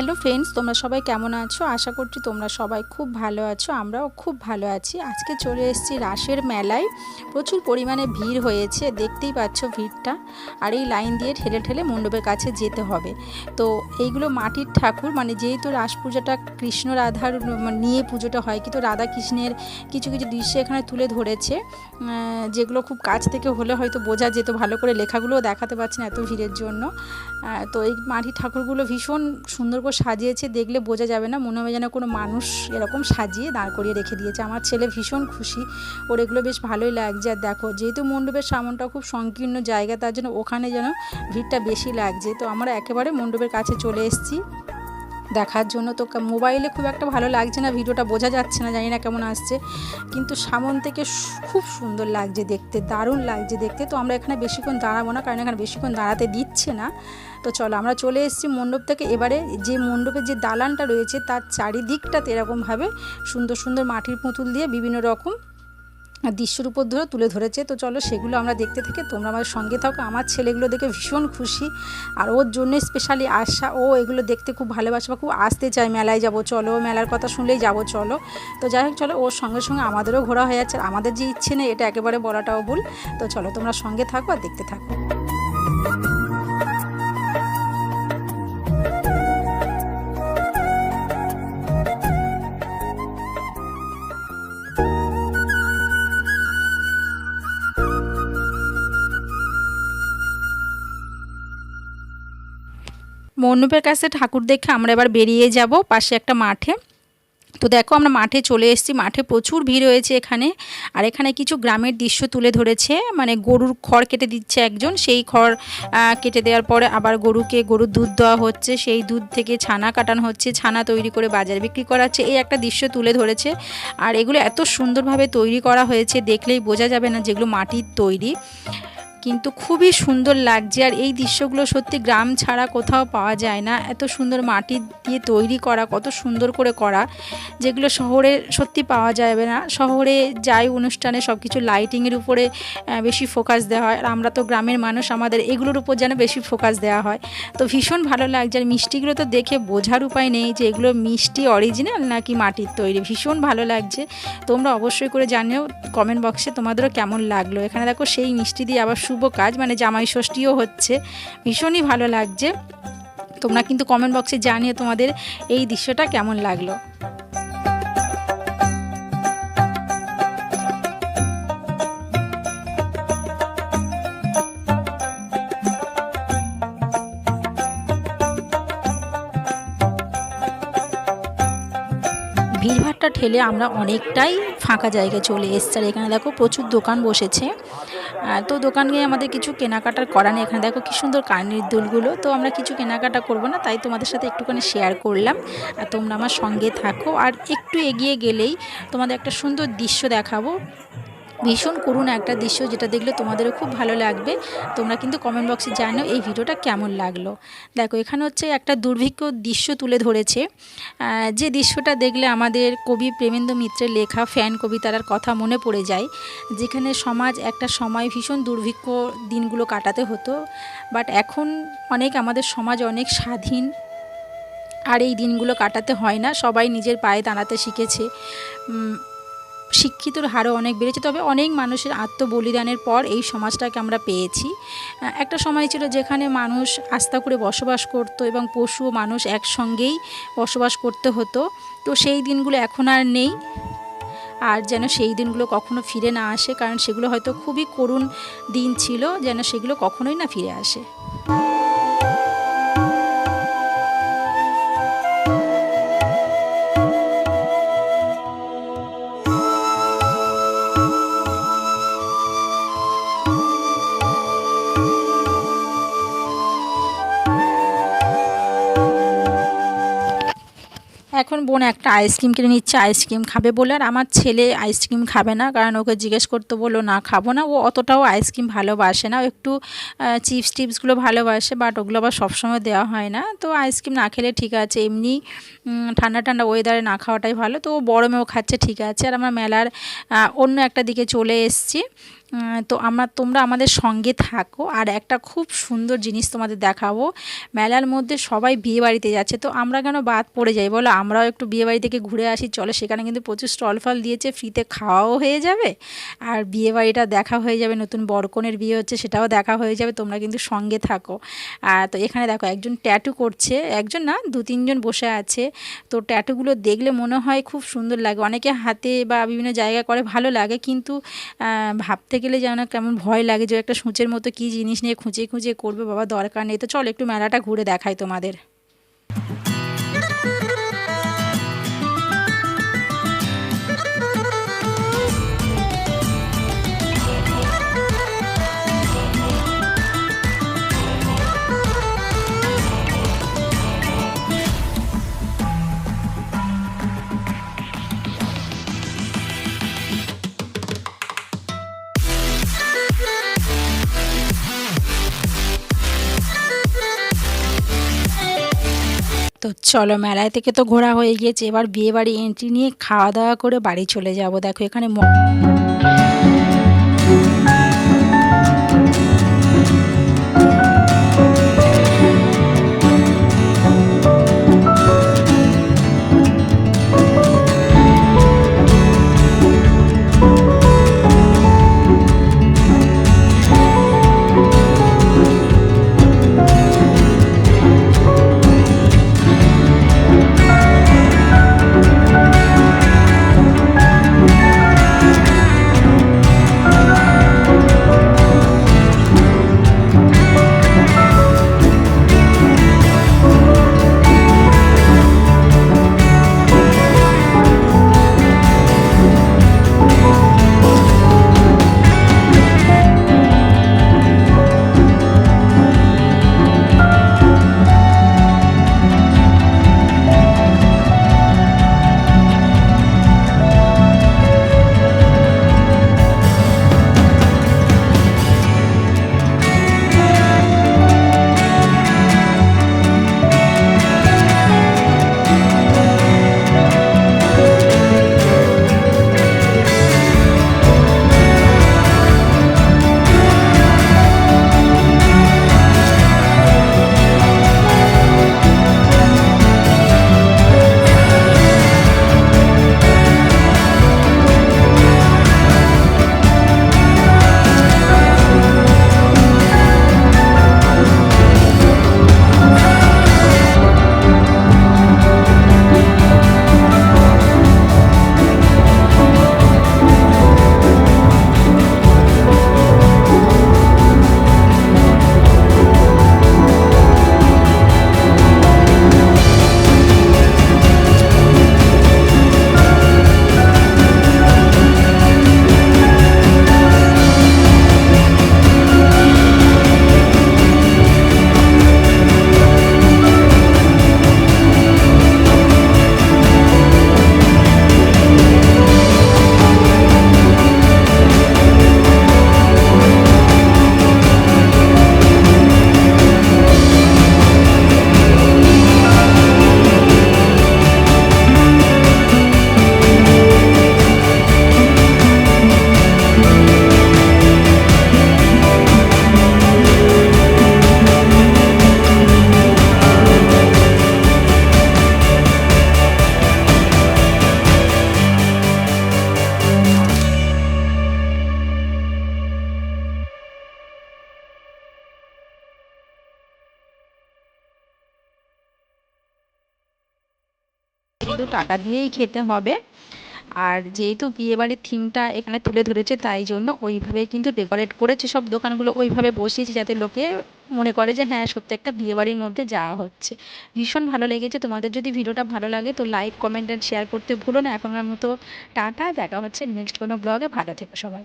Hello friends, তোমরা সবাই কেমন আছো? আশা করছি তোমরা সবাই খুব ভালো আছো, আমরাও খুব ভালো আছি। আজকে চলে এসেছি রাসের মেলায়। প্রচুর পরিমাণে ভিড় হয়েছে, দেখতেই পাচ্ছ ভিড়টা। আর এই লাইন দিয়ে ঠেলে ঠেলে মণ্ডপের কাছে যেতে হবে। তো এইগুলো মাটির ঠাকুর মানে যেহেতু রাস পূজাটা কৃষ্ণ রাধার নিয়ে পুজোটা হয়, কিন্তু রাধা কৃষ্ণের কিছু কিছু দৃশ্য এখানে তুলে ধরেছে। যেগুলো খুব কাছ থেকে হলে হয়তো বোঝা যেত, ভালো করে লেখাগুলোও দেখাতে পারছে না এত ভিড়ের জন্য। তো এই মাটির ঠাকুরগুলো ভীষণ সুন্দর করে সাজিয়েছে, দেখলে বোঝা যাবে না। মনে হবে যেন কোনো মানুষ এরকম সাজিয়ে দাঁড় করিয়ে রেখে দিয়েছে। আমার ছেলে ভীষণ খুশি। ওর এগুলো বেশ ভালোই লাগছে। আর দেখো, যেহেতু মণ্ডপের সামনটা খুব সংকীর্ণ জায়গা, তার জন্য ওখানে যেন ভিড়টা বেশি লাগছে। তো আমরা একেবারে মণ্ডপের কাছে চলে এসেছি। দেখার জন্য তো মোবাইলে খুব একটা ভালো লাগছে না, ভিডিওটা বোঝা যাচ্ছে না, জানি না কেমন আসছে। কিন্তু সামন থেকে খুব সুন্দর লাগছে দেখতে, দারুণ লাগছে দেখতে। তো আমরা এখানে বেশিক্ষণ দাঁড়াবো না, কারণ এখানে বেশিক্ষণ দাঁড়াতে দিচ্ছে না। তো চলো, আমরা চলে এসেছি মণ্ডপ থেকে। এবারে যে মণ্ডপের যে দালানটা রয়েছে, তার চারিদিকটাতে এরকমভাবে সুন্দর সুন্দর মাটির পুতুল দিয়ে বিভিন্ন রকম দৃশ্যের উপর ধরে তুলে ধরেছে। তো চলো সেগুলো আমরা দেখতে থাকি। তোমরা আমাদের সঙ্গে থাকো। আমার ছেলেগুলো দেখে ভীষণ খুশি। আর ওর জন্য স্পেশালি আশা, ও এগুলো দেখতে খুব ভালোবাসে বা খুব আসতে চায় মেলায় যাব। চলো মেলার কথা শুনলেই যাব, চলো। তো যাই হোক, চলো ওর সঙ্গে সঙ্গে আমাদেরও ঘোরা হয়ে যাচ্ছে। আমাদের যে ইচ্ছে নেই, এটা একেবারে বলাটাও ভুল। তো চলো তোমরা সঙ্গে থাকো আর দেখতে থাকো। মণ্ডপের কাছে ঠাকুর দেখে আমরা এবার বেরিয়ে যাব পাশে একটা মাঠে। তো দেখো আমরা মাঠে চলে এসেছি, মাঠে প্রচুর ভিড় হয়েছে এখানে। আর এখানে কিছু গ্রামের দৃশ্য তুলে ধরেছে মানে গরুর খড় কেটে দিচ্ছে একজন, সেই খড় কেটে দেওয়ার পরে আবার গরুকে, গরুর দুধ দেওয়া হচ্ছে, সেই দুধ থেকে ছানা কাটানো হচ্ছে, ছানা তৈরি করে বাজারে বিক্রি করা হচ্ছে, এই একটা দৃশ্য তুলে ধরেছে। আর এগুলো এত সুন্দরভাবে তৈরি করা হয়েছে, দেখলেই বোঝা যাবে না যেগুলো মাটির তৈরি। কিন্তু খুবই সুন্দর লাগছে। আর এই দৃশ্যগুলো সত্যি গ্রাম ছাড়া কোথাও পাওয়া যায় না। এত সুন্দর মাটি দিয়ে তৈরি করা, কত সুন্দর করে করা, যেগুলো শহরে সত্যি পাওয়া যাবে না। শহরে যাই অনুষ্ঠানে সব কিছু লাইটিংয়ের উপরে বেশি ফোকাস দেওয়া হয়। আর আমরা তো গ্রামের মানুষ, আমাদের এগুলোর উপর যেন বেশি ফোকাস দেওয়া হয়। তো ভীষণ ভালো লাগছে। আর মিষ্টিগুলো তো দেখে বোঝার উপায় নেই যে এগুলো মিষ্টি অরিজিনাল নাকি মাটির তৈরি। ভীষণ ভালো লাগছে। তোমরা অবশ্যই করে জানিও। কমেন্ট বক্সে তোমাদেরও কেমন লাগল? এখানে দেখো সেই মিষ্টি দিয়ে আবার শুভ কাজ মানে জামাই ষষ্ঠীও হচ্ছে। ভীষণই ভালো লাগছে। তোমরা কিন্তু কমেন্ট বক্সে জানিয়ে তোমাদের এই দৃশ্যটা কেমন লাগল। ভিড়ভাট্টা ঠেলে আমরা অনেকটাই ফাঁকা জায়গায় চলে এসছি। আর এখানে দেখো প্রচুর দোকান বসেছে। তো দোকান গিয়ে আমাদের কিছু কেনাকাটার করা নেই। এখানে দেখো কি সুন্দর কানের দুলগুলো। তো আমরা কিছু কেনাকাটা করব না, তাই তোমাদের সাথে একটুখানি শেয়ার করলাম। আর তোমরা আমার সঙ্গে থাকো। আর একটু এগিয়ে গেলেই তোমাদের একটা সুন্দর দৃশ্য দেখাবো। ভীষণ করুণ একটা দৃশ্য যেটা দেখলে তোমাদেরও খুব ভালো লাগবে। তোমরা কিন্তু কমেন্ট বক্সে জানো এই ভিডিওটা কেমন লাগল। দেখো, এখানে হচ্ছে একটা দুর্ভিক্ষ দৃশ্য তুলে ধরেছে। যে দৃশ্যটা দেখলে আমাদের কবি প্রেমেন্দ্র মিত্রের লেখা ফ্যান কবিতার কথা মনে পড়ে যায়, যেখানে সমাজ একটা সময় ভীষণ দুর্ভিক্ষ দিনগুলো কাটাতে হতো। বাট এখন অনেক আমাদের সমাজ অনেক স্বাধীন, আর এই দিনগুলো কাটাতে হয় না। সবাই নিজের পায়ে দাঁড়াতে শিখেছে। শিক্ষিতর হারও অনেক বেড়েছে। তবে অনেক মানুষের আত্মবলিদানের পর এই সমাজটাকে আমরা পেয়েছি। একটা সময় ছিল যেখানে মানুষ আস্থা করে বসবাস করত এবং পশু ও মানুষ একসঙ্গেই বসবাস করতে হতো। তো সেই দিনগুলো এখন আর নেই। আর যেন সেই দিনগুলো কখনো ফিরে না আসে, কারণ সেগুলো হয়তো খুবই করুণ দিন ছিল, যেন সেগুলো কখনোই না ফিরে আসে। বোন একটা আইসক্রিম কিনে নিচ্ছে আইসক্রিম খাবে বলে আর আমার ছেলে আইসক্রিম খাবে না। কারণ ওকে জিজ্ঞেস করতে বলল, না, খাব না। ও অতটাও আইসক্রিম ভালোবাসে না। একটু চিপস টিপসগুলো ভালোবাসে বাট ওগুলো আবার সবসময় দেওয়া হয় না। তো আইসক্রিম না খেলে ঠিক আছে, এমনি ঠান্ডা ঠান্ডা ওয়েদারে না খাওয়াটাই ভালো। তো ও গরমেও খাচ্ছে, ঠিক আছে। আর আমরা মেলার অন্য একটা দিকে চলে এসেছি। তো আমরা, তোমরা আমাদের সঙ্গে থাকো আর একটা খুব সুন্দর জিনিস তোমাদের দেখাবো। মেলার মধ্যে সবাই বিয়ে বাড়িতে যাচ্ছে, তো আমরা কেন বাদ পড়ে যাই? বলো, আমরাও একটু বিয়ে বাড়ি থেকে ঘুরে আসি, চলো সেখানে কিন্তু প্রচুর স্টল ফল দিয়েছে, ফ্রিতে খাওয়াও হয়ে যাবে আর বিয়ে বাড়িটা দেখা হয়ে যাবে, নতুন বরকনের বিয়ে হচ্ছে সেটাও দেখা হয়ে যাবে, তোমরা কিন্তু সঙ্গে থাকো। আর তো এখানে দেখো, একজন ট্যাটু করছে, একজন না, দু তিনজন বসে আছে, তো ট্যাটুগুলো দেখলে মনে হয় খুব সুন্দর লাগে। অনেকে হাতে বা বিভিন্ন জায়গা করে, ভালো লাগে, কিন্তু ভাবতে গেলে যেন কেমন ভয় লাগে যে একটা সূচের মতো কী জিনিস নিয়ে খুঁজে খুঁজে করবে, বাবা দরকার নেই। তো চলো একটু মেলাটা ঘুরে দেখাই তোমাদের। তো চলো মেলায় থেকে তো ঘোরা হয়ে গিয়েছে। এবার বিয়েবাড়ি এন্ট্রি নিয়ে খাওয়া দাওয়া করে বাড়ি চলে যাব। দেখো এখানে শুধু টাকা দিয়েই খেতে হবে। আর যেহেতু বিয়েবাড়ির থিমটা এখানে তুলে ধরেছে, তাই জন্য ওইভাবে কিন্তু ডেকোরেট করেছে। সব দোকানগুলো ওইভাবে বসিয়েছে যাতে লোকে মনে করে যে হ্যাঁ সত্যি একটা বিয়ে বাড়ির মধ্যে যাওয়া হচ্ছে। ভীষণ ভালো লেগেছে। তোমাদের যদি ভিডিওটা ভালো লাগে তো লাইক কমেন্ট অ্যান্ড শেয়ার করতে ভুলো না। এখনকার মতো টাটা। দেখা হচ্ছে নেক্সট কোনো ব্লগে ভালো থেকো সবাই।